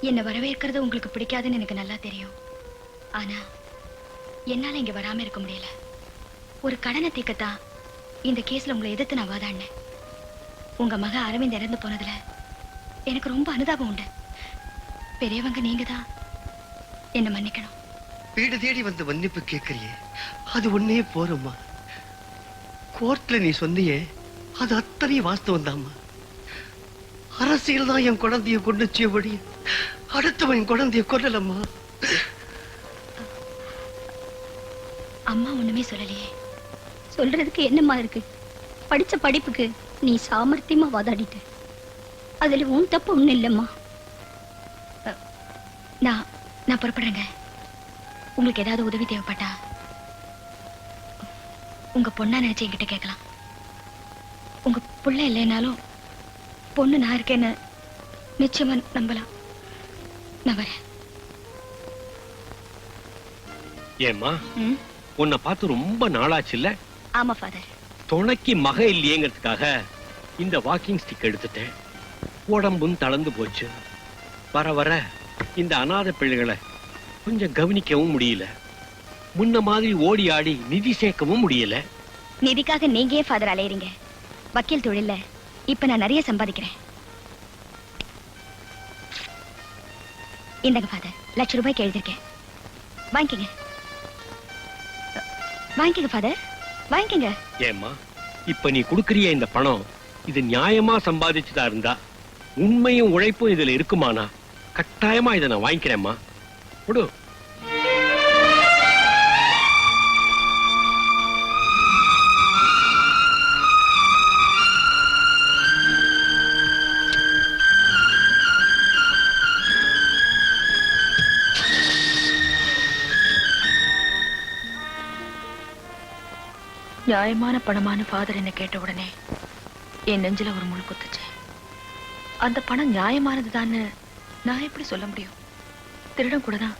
என்னை வரவேற்கிறது உங்களுக்கு பிடிக்காதுன்னு எனக்கு நல்லா தெரியும். ஆனா என்னால இங்க வராம இருக்க முடியல. ஒரு கடனை தீக்கத்தான் இந்த கேஸ்ல உங்களை எதிர்த்து நான் வாதாடினேன். உங்க மக அரவிந்த் இறந்து போனதுல எனக்கு ரொம்ப அனுதாபம் உண்டு. பெரியவங்க நீங்க தான் என்ன மன்னிக்கணும். வீடு தேடி வந்து மன்னிப்பு கேட்கறியே அது ஒன்னே போறம்மா கோர்ட்ல நீ சொன்னியே அது அத்தனையும் வாஸ்தவம் தாம்மா. அரசியல் தான் என் குழந்தைய முடியும். அடுத்தவன் குழந்தைய கொல்லலம்மா. அம்மா ஒண்ணுமே சொல்லலையே. சொல்றதுக்கு என்னம்மா இருக்கு? படிச்ச படிப்புக்கு நீ சாமர்த்தியமா வாதாடிட்ட. அதுல உன் தப்பு ஒண்ணு இல்லம்மா. நான் நான் புறப்படுறேங்க. உங்களுக்கு ஏதாவது உதவி தேவைப்பட்டா உங்க பொண்ணா நினைச்சு என்கிட்ட கேட்கலாம். உங்க பிள்ளை இல்லைனாலும் பொண்ணு நான் இருக்கேன்னு நிச்சயமா நம்பலாம். நான் வரேன். ஏம்மா ம்? உன்னை பார்த்து ரொம்ப நாளாச்சு இல்ல ஆமா ஃபாதர் துணைக்கு மக இல்லையேங்கிறதுக்காக இந்த வாக்கிங் ஸ்டிக் எடுத்துட்டேன். உடம்பும் தளர்ந்து போச்சு. வர வர இந்த அனாதை பிள்ளைகளை கொஞ்சம் கவனிக்கவும் முடியல. முன்ன மாதிரி ஓடி ஆடி நிதி சேர்க்கவும் முடியல. நிதிக்காக நீங்க ஏன் ஃபாதர் அலையறீங்க? வக்கீல் தொழில்ல. இப்ப நான் நிறைய சம்பாதிக்கிறேன். இந்தங்க ஃபாதர் லட்ச ரூபாய்க்கு எழுதிருக்கேன் வாங்கிக்கங்க. வாங்கிக்கங்க ஃபாதர் வாங்கிக்கங்க. ஏம்மா இப்ப நீ குடுக்கறிய இந்த பணம்? இது நியாயமா சம்பாதிச்சதா இருந்தா உண்மையும் உழைப்பும் இதுல இருக்குமானா கட்டாயமா இதை நான் வாங்கிக்கிறேம்மா. கொடு. நியாயமான பணமான ஃபாதர் என்ன கேட்ட உடனே என் நெஞ்சில ஒரு முள் குத்துச்சு. அந்த பணம் நியாயமானதுதான்னு நான் எப்படி சொல்ல முடியும்? திருடன் கூட தான்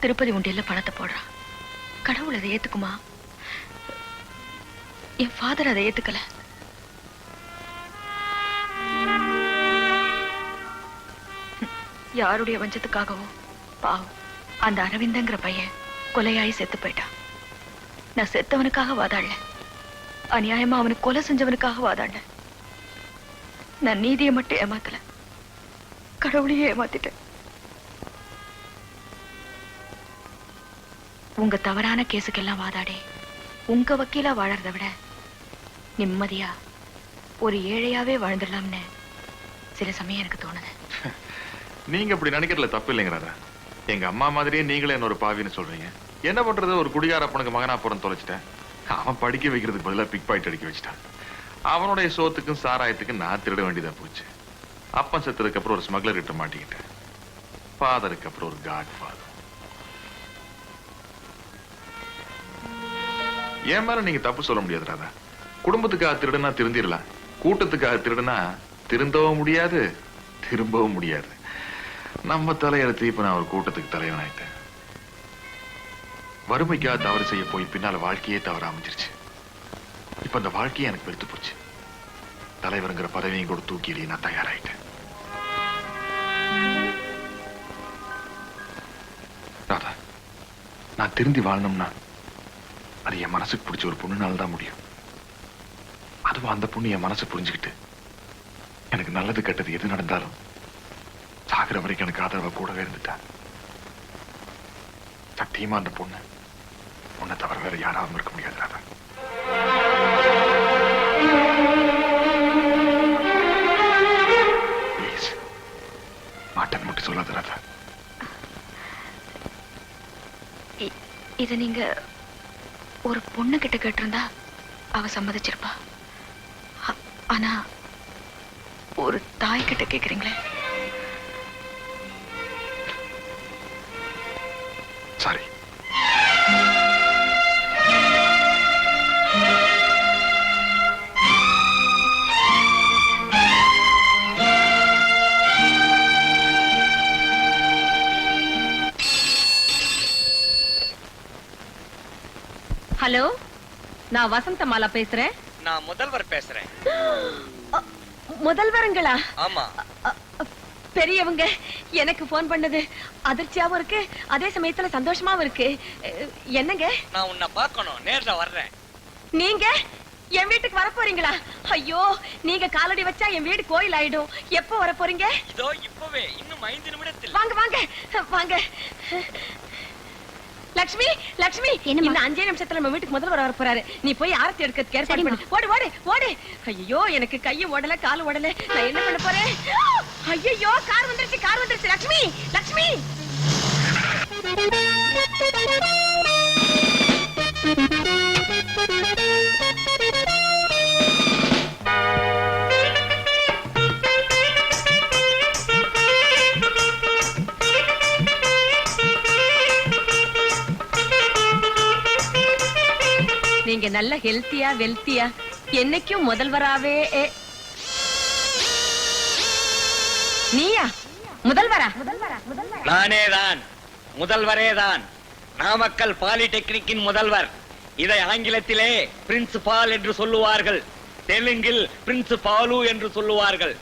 திருப்பதி உண்டியல்ல பணத்தை போடுறான். கடவுள் அதை ஏத்துக்குமா? என் ஃபாதர் அதை ஏத்துக்கல. யாருடைய வஞ்சத்துக்காகவோ பாவம். அந்த அரவிந்தங்கிற பையன் கொலையாயி செத்து போயிட்டான். நான் செத்தவனுக்காக வாதாடல. அநியாயமா அவனுக்கு கொலை செஞ்சவனுக்காக வாதாண்ட நான் நீதியை மட்டும் ஏமாத்தல. கடவுளையே ஏமாத்திட்டேன் உங்க தவறான கேஸுக்கெல்லாம் வாதாடி. உங்க வக்கீலா வாழறத விட நிம்மதியா ஒரு ஏழையாவே வாழ்ந்துடலாம்னு சில சமயம் எனக்கு தோணுது. நீங்க அப்படி நினைக்கிறதுல தப்பு இல்லைங்கிறாரா எங்க அம்மா மாதிரியே நீங்களே என்ன ஒரு பாவின்னு சொல்றீங்க. என்ன பண்றது? ஒரு குடிகார அப்பனுக்கு மகனா பிறந்து தொலைச்சிட்டேன். அவன் படிக்க வைக்கிறதுக்கு பதிலா பிக் பாயிண்ட் அடிக்க வச்சிட்டான். அவனுடைய சோத்துக்கும் சாராயத்துக்கும் நான் திருட வேண்டியதா போச்சு. அப்பன் செத்ததுக்கு அப்புறம் ஒரு ஸ்மக்லர் கிட்ட மாட்டிக்கிட்டேன். ஃபாதருக்கு அப்புறம் ஒரு காட் ஃபாதர் என் மேல நீங்க தப்பு சொல்ல முடியாது ராதா. குடும்பத்துக்காக திருடுனா திருந்திடலாம் கூட்டத்துக்காக திருடுனா திருந்தவும் முடியாது திரும்பவும் முடியாது. நம்ம தலையெழுத்து இப்ப நான் ஒரு கூட்டத்துக்கு தலைவன் ஆயிட்டேன் வறுமைக்காக தவறு செய்ய போய் பின்னால வாழ்க்கையே தவற அமைஞ்சிருச்சு. இப்ப அந்த வாழ்க்கையை எனக்கு வெறுத்து போச்சு. தலைவருங்கிற பதவியும் கூட தூக்கிலேயே நான் தயாராயிட்டேன். ராதா நான் திருந்தி வாழணும்னா அது என் மனசுக்கு பிடிச்ச ஒரு பொண்ணுனால தான் முடியும். அதுவும் அந்த பொண்ணு என் மனசை புரிஞ்சுக்கிட்டு எனக்கு நல்லது கெட்டது எது நடந்தாலும் சாகிற வரைக்கும் எனக்கு ஆதரவை கூடவே இருந்துட்டா. சத்தியமா அந்த பொண்ணு உன்னை தவிர வேற யாராவும் இருக்க முடியாது ராதா. ப்ளீஸ் மாட்டேன் மட்டும் சொல்லாத ராதா. இதை நீங்க ஒரு பொண்ணு கிட்ட கேட்டிருந்தா அவ சம்மதிச்சிருப்பா. ஆனா ஒரு தாய் கிட்ட கேக்குறீங்களே? ஹலோ நான் வசந்த மாலா பேசுறேன்? நான் முதல்வர் பேசுறேன். முதல்வருங்களா? ஆமா. பெரியவங்க எனக்கு போன் பண்ணது. அதிர்ச்சியாவும் இருக்கு அதே சமயத்துல சந்தோஷமாவும் இருக்கு. என்னங்க? நான் உன்னை பார்க்கணும். நேர்ல வர்றேன். நீங்க? என் வீட்டுக்கு வர போறீங்களா? ஐயோ நீங்க காலடி வச்சா என் வீடு கோயில் ஆயிடும் எப்போ வர போறீங்க? இதோ இப்பவே இன்னும் ஐந்து நிமிடத்தில். வாங்க வாங்க வாங்க. லக்ஷ்மி லக்ஷ்மி? இந்த அஞ்சே நிமிஷத்துல நம்ம வீட்டுக்கு முதல்வர் வர போறாரு. நீ போய் ஆரத்தி எடுக்கிறதுக்கு ஏற்பாடு. பண்ணு. ஓடு ஓடு ஓடு. ஐயோ எனக்கு கையும் ஓடல காலும் ஓடல. நான் என்ன பண்ண போறேன்? ஐயோ கார் வந்துருச்சு கார் வந்துருச்சு. லக்ஷ்மி லக்ஷ்மி. நீங்க நல்ல ஹெல்த்தியா வெல்த்தியா என்னைக்கும் முதல்வராவே நீயா? முதல்வரா? நானே தான் முதல்வரே தான் நாமக்கல் பாலிடெக்னிக்கின் முதல்வர். இதை ஆங்கிலத்திலே பிரின்சிபால் என்று சொல்லுவார்கள். தெலுங்கில் பிரின்சிபாலு என்று சொல்லுவார்கள்.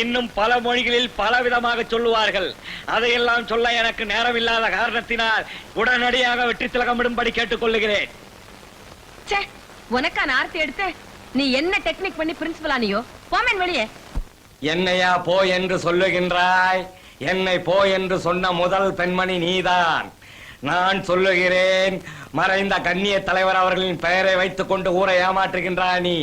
இன்னும் பல மொழிகளில் பல விதமாக சொல்லுவார்கள். அதையெல்லாம் சொல்ல எனக்கு நேரமில்லாத காரணத்தினால் உடனடியாக வெற்றி திலகமிடும்படி கேட்டுக்கொள்ளுகிறேன். ச்சே உனக்கா நான் ஆர்த்தி எடுத்து நீ என்ன டெக்னிக் பண்ணி பிரின்சிபல் போமேன் வெளியே. என்னையா போ என்று சொல்லுகின்றாய் என்னை போ என்று சொன்ன முதல் பெண்மணி நீதான். நான் சொல்லுகிறேன் மறைந்த கண்ணிய தலைவர் அவர்களின் பெயரை வைத்துக் கொண்டு ஊரை ஏமாற்றுகின்றாய் நீ.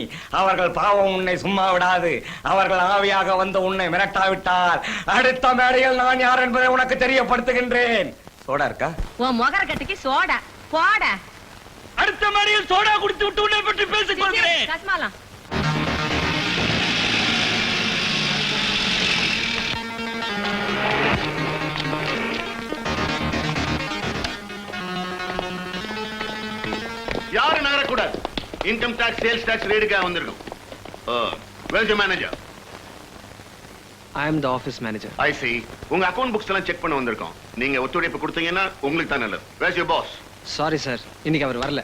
அவர்கள் பாவம் உன்னை சும்மா விடாது. அவர்கள் ஆவியாக வந்து உன்னை மிரட்டாவிட்டால் அடுத்த மேடையில் நான் யார் என்பதை உனக்கு தெரியப்படுத்துகின்றேன். சோடா இருக்கா? உன் முகர கட்டிக்கு சோடா போடா. அடுத்த மேடையில் சோடா குடித்து விட்டு உன்னை பற்றி பேசிக் கொள்கிறேன். யாரும் நகரக்கூடாது. இன்கம் டாக்ஸ் சேல்ஸ் டாக்ஸ் ரேடுக்காக வந்திருக்கும். வெல்ஜ் manager I am the office manager. ஐ சி உங்க அக்கவுண்ட் புக்ஸ் எல்லாம் செக் பண்ண வந்திருக்கோம். நீங்க ஒத்துழைப்பு கொடுத்தீங்கன்னா உங்களுக்கு தான் நல்லது. Where's you boss Sorry sir இன்னைக்கு அவர் வரல.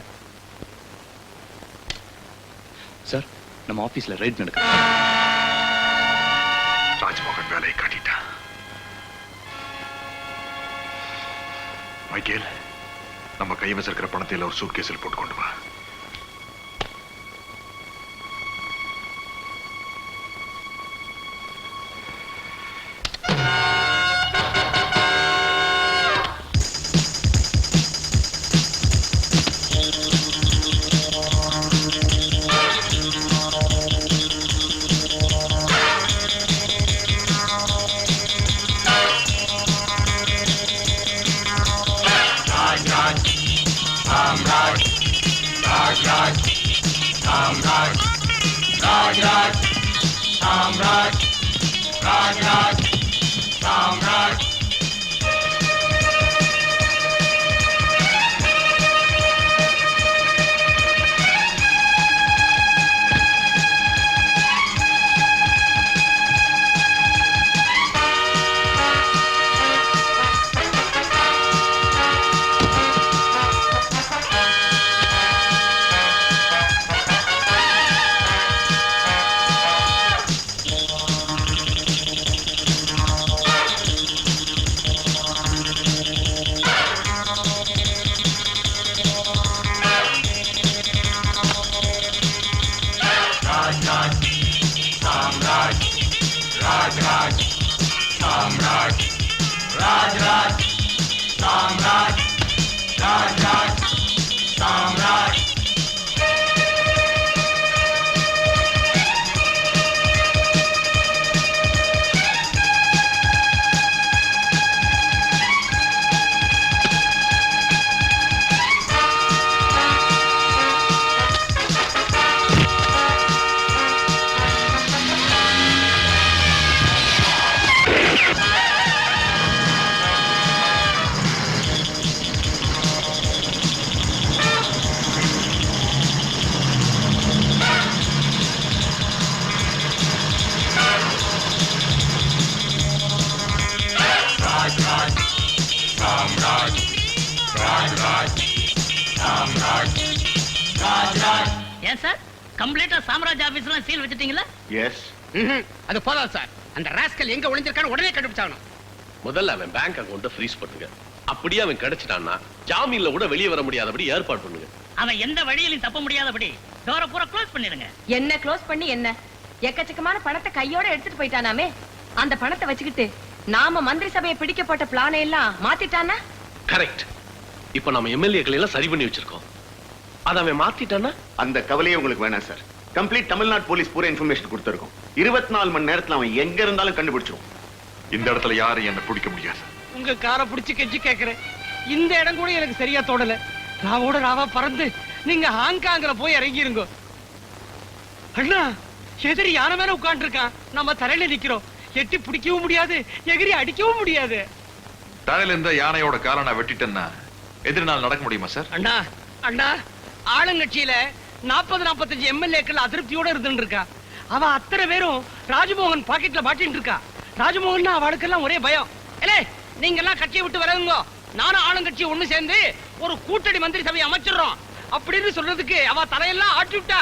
சார் நம்ம ஆபீஸ்ல ரைட் நடக்கு ராஜ்மோகன் வேலையை காட்டிட்டான் மைக்கேல் நம்ம கை இருக்கிற பணத்தை ஒரு சூட் கேஸில் போட்டு கொண்டு வா. ஏன் சார் கம்ப்ளீட்டா சாம்ராஜ் ஆபீஸ்லாம் சீல் வச்சிட்டீங்களா எஸ் அது போதாது சார். அந்த ராஸ்கல் எங்க ஒளிஞ்சிருக்கான்னு உடனே கண்டுபிடிச்சாகணும். முதல்ல அவன் பேங்க் அக்கௌண்ட்டை ஃப்ரீஸ் பண்ணுங்க. அப்படியே அவன் கிடைச்சிட்டான்னா ஜாமீன்ல கூட வெளியே வர முடியாதபடி ஏற்பாடு பண்ணுங்க. அவன் எந்த வழியிலும் தப்ப முடியாதபடி டோர பூரா க்ளோஸ் பண்ணிடுங்க. என்ன க்ளோஸ் பண்ணி என்ன? எக்கச்சக்கமான பணத்தை கையோட எடுத்துட்டு போயிட்டானாமே. அந்த பணத்தை வச்சுக்கிட்டு நாம மந்திரி சபையை பிடிக்க போட்ட பிளானை எல்லாம் மாத்திட்டானா? கரெக்ட் இப்ப நம்ம எம்எல்ஏக்களை எல்லாம் சரி பண்ணி வச்சிருக்கோம். அதை அவன் மாத்திட்டான்னா அந்த கவலையே உங்களுக்கு வேணாம் சார். கம்ப்ளீட் தமிழ்நாடு போலீஸ் பூரா இன்ஃபர்மேஷன் கொடுத்துருக்கோம். இருபத்தி நாலு மணி நேரத்துல அவன் எங்க இருந்தாலும் கண்டுபிடிச்சிருவோம் இந்த இடத்துல யாரும் என்ன பிடிக்க முடியாது. உங்க காரை பிடிச்சு கெஞ்சி கேக்குறேன். இந்த இடம் கூட எனக்கு சரியா தோடல ராவோட ராவா பறந்து நீங்க ஹாங்காங்ல போய் இறங்கிருங்க. அண்ணா எதிரி யானை மேல உட்கார்ந்து இருக்கான் நம்ம தரையில நிக்கிறோம். எட்டி பிடிக்கவும் முடியாது எகிரி அடிக்கவும் முடியாது. தரையில இருந்த யானையோட காலை நான் வெட்டிட்டேன்னா எதிர் நாள் நடக்க முடியுமா சார்? அண்ணா அண்ணா ஆளுங்கட்சியில நாற்பது நாற்பத்தஞ்சு எம்எல்ஏக்கள் அதிருப்தியோட இருந்துட்டு இருக்கா. அவ அத்தனை பேரும் ராஜமோகன் பாக்கெட்ல மாட்டின்னு இருக்கா. ராஜமோகன் அவளுக்கெல்லாம் ஒரே பயம். ஏலே நீங்க எல்லாம் கட்சியை விட்டு வரவங்க நானும் ஆளுங்கட்சி ஒண்ணு சேர்ந்து ஒரு கூட்டணி மந்திரி சபை அமைச்சிடுறோம். அப்படின்னு சொல்றதுக்கு அவ தலையெல்லாம் ஆட்டி விட்டா.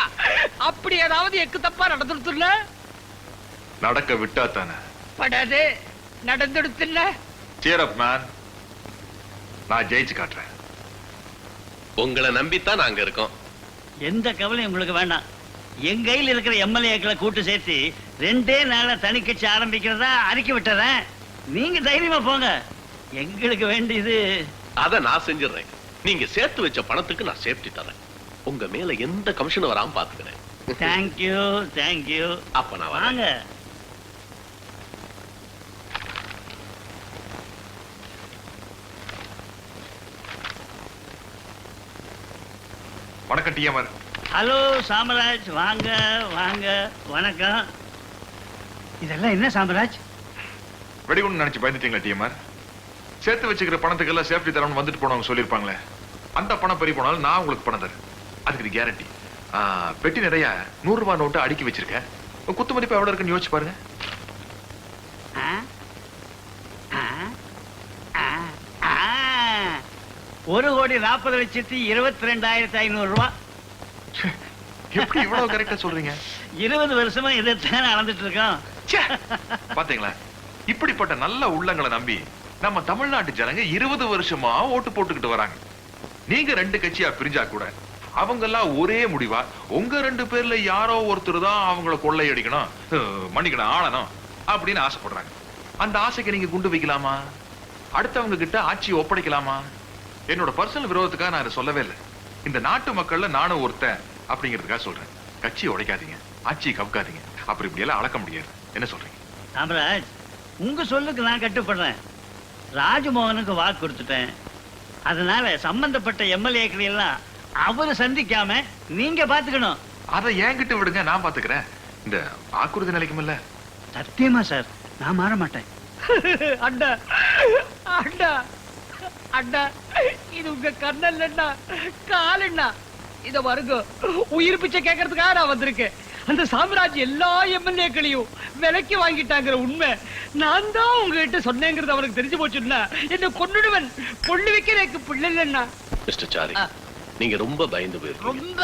அப்படி ஏதாவது எக்கு தப்பா நடந்துருத்துல நடக்க விட்டா தானே? படாது நடந்துடுத்துல up மேன் நான் ஜெயிச்சு காட்டுறேன். உங்களை நம்பித்தான் நாங்க இருக்கோம். எந்த கவலையும் உங்களுக்கு வேண்டாம். என் கையில் இருக்கிற எம்எல்ஏக்களை கூட்டு சேர்த்து ரெண்டே நாள்ல தனி கட்சி ஆரம்பிக்கிறதா அறிக்கை விட்டுறேன். நீங்க தைரியமா போங்க. எங்களுக்கு வேண்டியது அதை நான் செஞ்சிடுறேன். நீங்க சேர்த்து வச்ச பணத்துக்கு நான் சேஃப்டி தரேன் உங்க மேல எந்த கமிஷன் வராம பாத்துக்கிறேன் தேங்க்யூ தேங்க்யூ அப்ப நான் வாங்க. வணக்கம் டிஎம்ஆர் ஹலோ சாமராஜ் வாங்க வாங்க வணக்கம். இதெல்லாம் என்ன சாமராஜ்? வெடிகுண்டு நினைச்சு பயந்துட்டீங்களா டிஎம்ஆர் சேர்த்து வச்சுக்கிற பணத்துக்கெல்லாம் சேஃப்டி தரணும்னு வந்துட்டு போனவங்க சொல்லியிருப்பாங்களே. அந்த பணம் பெரிய போனாலும் நான் உங்களுக்கு பணம் தரேன். அதுக்கு இது கேரண்டி பெட்டி நிறைய நூறு ரூபாய் நோட்டு அடுக்கி வச்சிருக்கேன் குத்து மதிப்பு எவ்வளவு இருக்குன்னு யோசிச்சு பாருங்க. ஒரு கோடி நாற்பது லட்சத்தி இருபத்தி ரெண்டாயிரத்தி ஐநூறு ரூபாய் எப்படி இவ்வளவு கரெக்டா சொல்றீங்க? இருபது வருஷமா இதைத்தான் நடந்துட்டு இருக்கோம்! பாத்தீங்களா? இப்படிப்பட்ட நல்ல உள்ளங்களை நம்பி நம்ம தமிழ்நாட்டு ஜனங்க இருபது வருஷமா ஓட்டு போட்டுக்கிட்டு வராங்க. நீங்க ரெண்டு கட்சியா பிரிஞ்சா கூட அவங்க எல்லாம் ஒரே முடிவா? உங்க ரெண்டு பேர்ல யாரோ ஒருத்தர் தான் அவங்கள கொள்ளையடிக்கணும். மன்னிக்கணும் ஆளணும் அப்படின்னு ஆசைப்படுறாங்க. அந்த ஆசைக்கு நீங்க குண்டு வைக்கலாமா? அடுத்தவங்க கிட்ட ஆட்சி ஒப்படைக்கலாமா? என்னோட பர்சனல் விரோதத்துக்காக நான் இதை சொல்லவே இல்லை. இந்த நாட்டு மக்கள்ல நானும் ஒருத்தன் அப்படிங்கிறதுக்காக சொல்றேன். கட்சியை உடைக்காதீங்க. ஆட்சியை கவுக்காதீங்க. அப்படி இப்படி எல்லாம் அளக்க முடியாது. என்ன சொல்றீங்க? சாமராஜ் உங்க சொல்லுக்கு நான் கட்டுப்படுறேன். ராஜமோகனுக்கு வாக்கு கொடுத்துட்டேன். அதனால சம்பந்தப்பட்ட எம்எல்ஏக்களை எல்லாம் அவரு சந்திக்காம நீங்க பாத்துக்கணும். அதை என்கிட்ட விடுங்க நான் பாத்துக்கிறேன். இந்த வாக்குறுதி நிலைக்குமில்ல சத்தியமா சார். நான் மாற மாட்டேன். அண்ணா அண்ணா அண்ணா. இது உங்க கண்ணல்லண்ணா காலண்ணா. இத வருங்க உயிர் பிச்சை கேட்கறதுக்காக நான் வந்திருக்கேன். அந்த சாம்ராஜ் எல்லா எம்எல்ஏக்களையும் விலைக்கு வாங்கிட்டாங்கிற உண்மை நான் தான் உங்ககிட்ட சொன்னேங்கிறது அவனுக்கு தெரிஞ்சு போச்சுன்னா என்ன கொன்னுடுவன். கொள்ளு வைக்க எனக்கு பிள்ளை இல்லைன்னா மிஸ்டர் சாரி நீங்க ரொம்ப பயந்து போயிருக்கீங்க. ரொம்ப.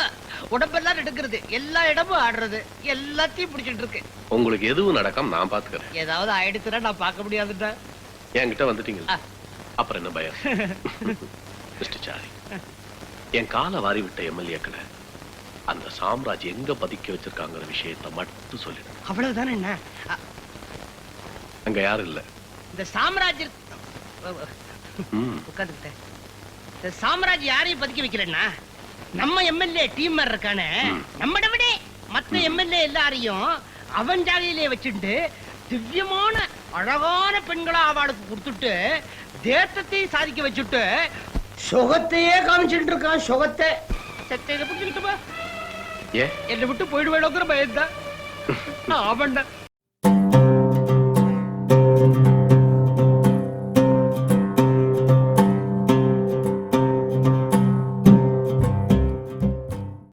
உடம்பெல்லாம் எடுக்கிறது எல்லா இடமும் ஆடுறது. எல்லாத்தையும் பிடிச்சிட்டு இருக்கு உங்களுக்கு எதுவும் நடக்காம நான் பாத்துக்கிறேன். ஏதாவது ஆயிடுச்சுன்னா நான் பார்க்க முடியாதுடா. என்கிட்ட வந்துட்டீங்க அப்புறம் என்ன பயம்? Mister sorry. என் காலை வாரி விட்ட எம்எல்ஏக்களை அந்த சாம்ராஜ் எங்க பதுக்கி வச்சிருக்காங்கிற விஷயத்தை மட்டும் சொல்லிடு அவ்வளவுதானே என்ன? அங்க யாரும் இல்ல. இந்த சாம்ராஜ்ய ம். உட்காந்துக்கிட்டேன். இந்த சாம்ராஜ் யாரையும் பதுக்கி வைக்கலன்னா நம்ம எம்எல்ஏ டீம் இருக்கானே நம்மட விட மத்த எம்எல்ஏ எல்லாரையும் அவன் ஜாதியிலே வச்சுட்டு திவ்யமான அழகான பெண்களா அவளுக்கு கொடுத்துட்டு தேசத்தையும் சாதிக்க வச்சுட்டு சுகத்தையே காமிச்சுட்டு இருக்கான் சுகத்தை. சத்தை இதை புரிஞ்சுக்கிட்டுமா ஏன் என்னை விட்டு போயிடுவேடோங்கிற பயந்தான் அவன்டா